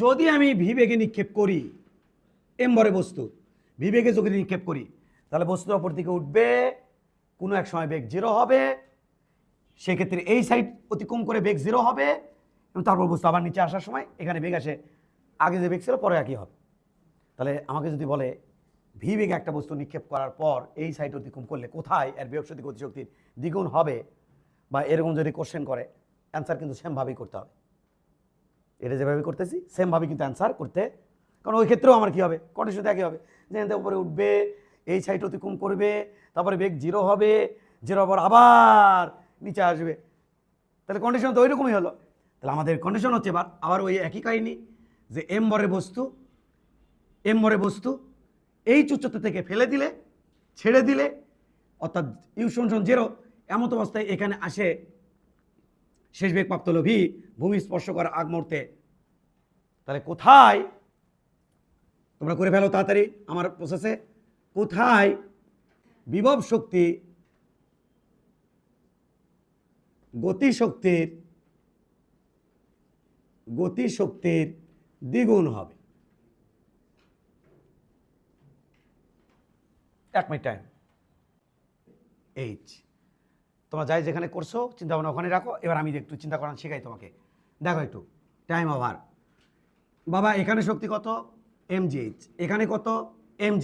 যদি আমি ভিবেগে নিক্ষেপ করি, এম্বরে বস্তু ভিবেগে যদি নিক্ষেপ করি, তাহলে বস্তু অপর দিকে উঠবে, কোনো এক সময় বেগ জিরো হবে, সেক্ষেত্রে এই সাইড অতিক্রম করে বেগ জিরো হবে, এবং তারপর বস্তু আবার নিচে আসার সময় এখানে বেগ আসে, আগে যে বেগ ছিল পরে একই হবে। তাহলে আমাকে যদি বলে ভি বেগে একটা বস্তু নিক্ষেপ করার পর এই সাইড অতিক্রম করলে কোথায় এর শক্তি, গতিশক্তির দ্বিগুণ হবে? বা এরকম যদি কোশ্চেন করে অ্যান্সার কিন্তু সেমভাবেই করতে হবে। এটা যেভাবে করতেছি সেমভাবে কিন্তু অ্যান্সার করতে। কারণ ওই ক্ষেত্রেও আমার কী হবে? কন্ডিশন একই হবে। যে এখান উপরে উঠবে, এই সাইড অতিক্রম করবে, তারপরে বেগ জিরো হবে জিরো পর আবার নিচে আসবে। তাহলে কন্ডিশন তো ওই রকমই হলো। তাহলে আমাদের কন্ডিশন হচ্ছে এবার, আবার ওই একই কাহিনি যে এম বরে বস্তু এম বরে বস্তু, এই উচ্চতা থেকে ফেলে দিলে, ছেড়ে দিলে, অর্থাৎ ইউ সমান জিরো এমত অবস্থায় এখানে আসে শেষ বেগ প্রাপ্ত হলো ভি ভূমি স্পর্শ করার আগ মুহূর্তে। তাহলে কোথায়? তোমরা করে ফেলো তাড়াতাড়ি আমার প্রসেসে কোথায় বিভব শক্তি গতিশক্তির গতিশক্তির দ্বিগুণ হবে? এক মিনিট টাইম এইচ তোমরা যাই যেখানে করছ চিন্তা ভাবনা ওখানে রাখো। এবার আমি একটু চিন্তা করান, শেখাই তোমাকে। দেখো একটু টাইম ওভার বাবা, এখানে শক্তি কত? এম এখানে কত? এম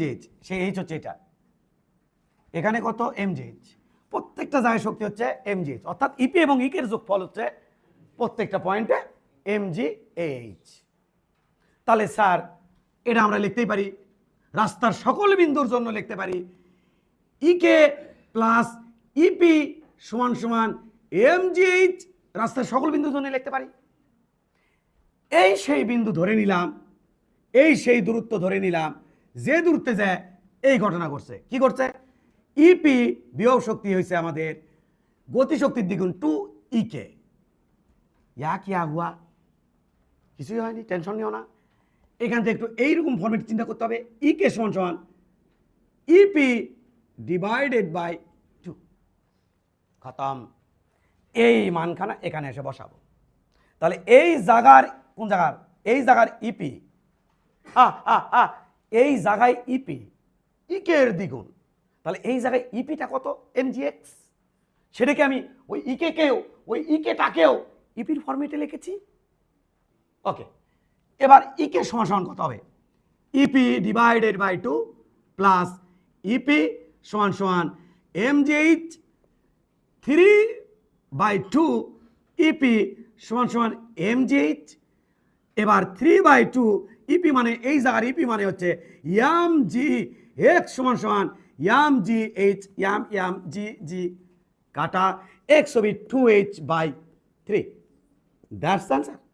সেই এইচ হচ্ছে এটা। এখানে কত? এম প্রত্যেকটা জায়গায় শক্তি হচ্ছে এম অর্থাৎ ইপি এবং ইকের যোগফল হচ্ছে প্রত্যেকটা পয়েন্টে এম জি এইচ তাহলে স্যার, এটা আমরা লিখতেই পারি। রাস্তার সকল বিন্দুর জন্য লিখতে পারি। ইকে প্লাস ইপি সমান সমান এম এইচ রাস্তার সকল বিন্দু জন্য লিখতে পারি। এই সেই বিন্দু ধরে নিলাম, এই সেই দূরত্ব ধরে নিলাম, যে দূরত্বে যায় এই ঘটনা ঘটছে। কি করছে ইপি বিয়োগ শক্তি হয়েছে আমাদের গতিশক্তির দ্বিগুণ টু ইকে ইয়া কিয়া হুয়া? কিছুই হয়নি টেনশন নিও না। এখান থেকে একটু এইরকম ফর্মেট চিন্তা করতে হবে। ইকে সমান সমান ইপি ডিভাইডেড বাই খতম। এই মানখানা এখানে এসে বসাবো। তাহলে এই জায়গার কোন জায়গার এই জায়গার ইপি আ এই জায়গায় ইপি ইকের দ্বিগুণ। তাহলে এই জায়গায় ইপিটা কত? এমজিএক্স সেটাকে আমি ওই ইকে কেও, ওই ইকেটাকেও ইপির ফর্মেটে লিখেছি। ওকে এবার ইকে সমান কত হবে? EP divided by two plus EP সমান সমান MGH three by two EP সমান সমান এমজিএইচ এবার থ্রি বাই টু ইপি মানে এই জায়গার ইপি মানে হচ্ছে ইয়াম জি এক্স সমান সমান ইয়াম জি এইচ ইয়াম ইয়াম জি জি কাটা এক্স হবে two H by three that's answer